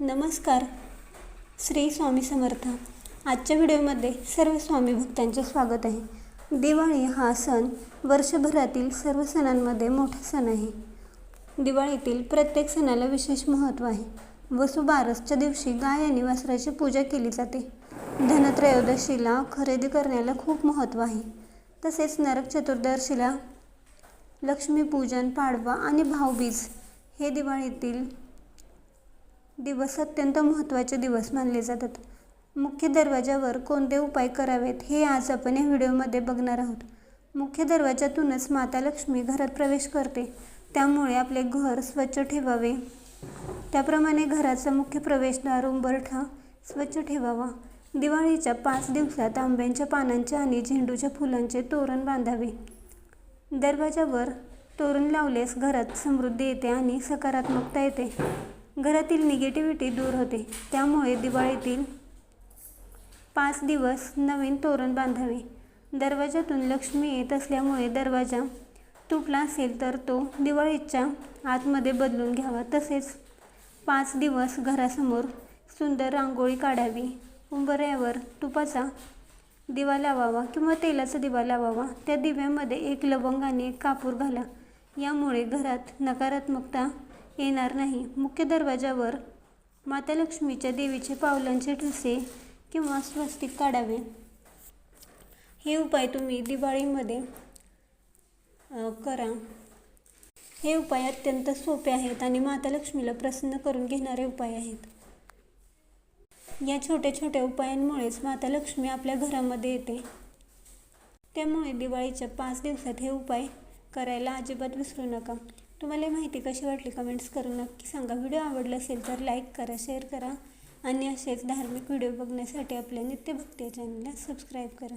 नमस्कार. श्री स्वामी समर्थ. आजच्या व्हिडिओमध्ये सर्व स्वामी भक्तांचे स्वागत आहे. दिवाळी हा सण वर्षभरातील सर्व सणांमध्ये मोठा सण आहे. दिवाळीतील प्रत्येक सणाला विशेष महत्त्व आहे. वसुबारसच्या दिवशी गाय आणि वासराची पूजा केली जाते. धनत्रयोदशीला खरेदी करण्याला खूप महत्त्व आहे. तसेच नरक चतुर्दशीला लक्ष्मीपूजन पाडवा आणि भाऊबीज हे दिवाळीतील दिवस अत्यंत महत्त्वाचे दिवस मानले जातात. मुख्य दरवाजावर कोणते उपाय करावेत हे आज आपण या व्हिडिओमध्ये बघणार आहोत. मुख्य दरवाजातूनच माता लक्ष्मी घरात प्रवेश करते. त्यामुळे आपले घर स्वच्छ ठेवावे. त्याप्रमाणे घराचा मुख्य प्रवेशद्वार उंबरठा स्वच्छ ठेवावा. दिवाळीच्या पाच दिवसात आंब्यांच्या पानांचे आणि झेंडूच्या फुलांचे तोरण बांधावे. दरवाजावर तोरण लावल्यास घरात समृद्धी येते आणि सकारात्मकता येते. घरातील निगेटिव्हिटी दूर होते. त्यामुळे दिवाळीतील पाच दिवस नवीन तोरण बांधावे. दरवाजातून लक्ष्मी येत असल्यामुळे दरवाजा तुटला असेल तर तो दिवाळीच्या आतमध्ये बदलून घ्यावा. तसेच पाच दिवस घरासमोर सुंदर रांगोळी काढावी. उंबऱ्यावर तुपाचा दिवा लावावा किंवा तेलाचा दिवा लावावा. त्या दिव्यामध्ये एक लवंग आणि एक कापूर घाला. यामुळे घरात नकारात्मकता येणार नाही. मुख्य दरवाजावर माता लक्ष्मीच्या देवीचे पावलांचे ठसे किंवा स्वस्तिक काढावे. हे उपाय तुम्ही दिवाळीमध्ये करा. हे उपाय अत्यंत सोपे आहेत आणि माता लक्ष्मीला प्रसन्न करून घेणारे उपाय आहेत. या छोट्या छोट्या उपायांमुळेच माता लक्ष्मी आपल्या घरामध्ये येते. त्यामुळे दिवाळीच्या पाच दिवसात हे उपाय करायला अजिबात विसरू नका. तुम्हाला माहिती कशी वाटली कमेंट्स करून नक्की सांगा. व्हिडिओ आवडला असेल तर लाईक करा शेअर करा आणि असेच धार्मिक व्हिडिओ बघण्यासाठी आपल्या नित्यभक्ती चॅनलला सबस्क्राईब करा.